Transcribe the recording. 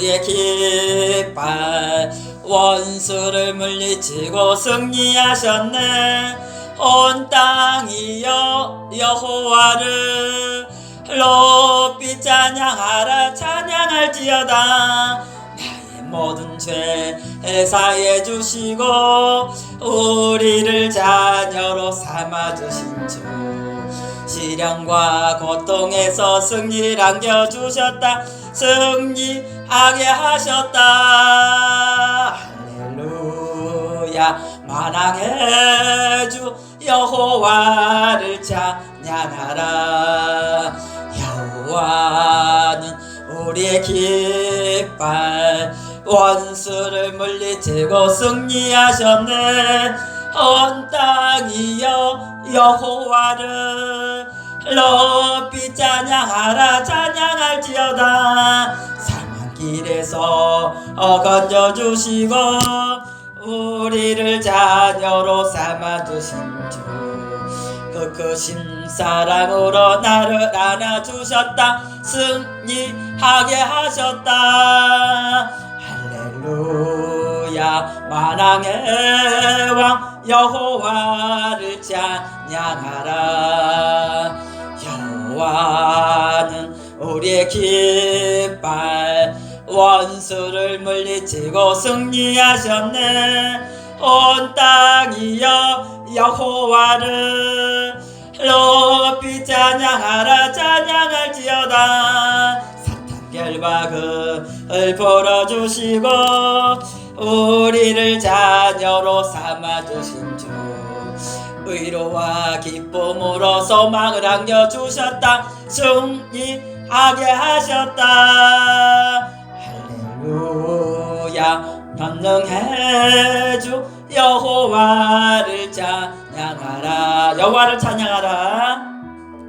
우리의 깃발. 원수를 물리치고 승리하셨네. 온 땅이여 여호와를. 높이 찬양하라 찬양할지어다. 나의 모든 죄 사해 주시고 우리를 자녀로 삼아 주신 주. 시련과 고통에서 승리를 안겨주셨다. 승리 하게 하셨다. 할렐루야. 만왕의 주 여호와를 찬양하라. 여호와는 우리의 깃발 원수를 물리치고 승리하셨네. 온 땅이여 여호와를 높이 찬양하라. 찬양할지어다 길에서 건져 주시고 우리를 자녀로 삼아 주신 주 그 크신 사랑으로 나를 안아 주셨다. 승리하게 하셨다. 할렐루야. 만왕의 왕 여호와를 찬양하라. 여호와는 우리의 깃발 원수를 물리치고 승리하셨네. 온 땅이여 여호와를 높이 찬양하라 찬양할지어다. 사탄 결박을 풀어주시고 우리를 자녀로 삼아주신 주. 의로와 기쁨으로 소망을 안겨주셨다. 승리하게 하셨다 할렐루야 전능해 주 여호와를 찬양하라. 여호와를 찬양하라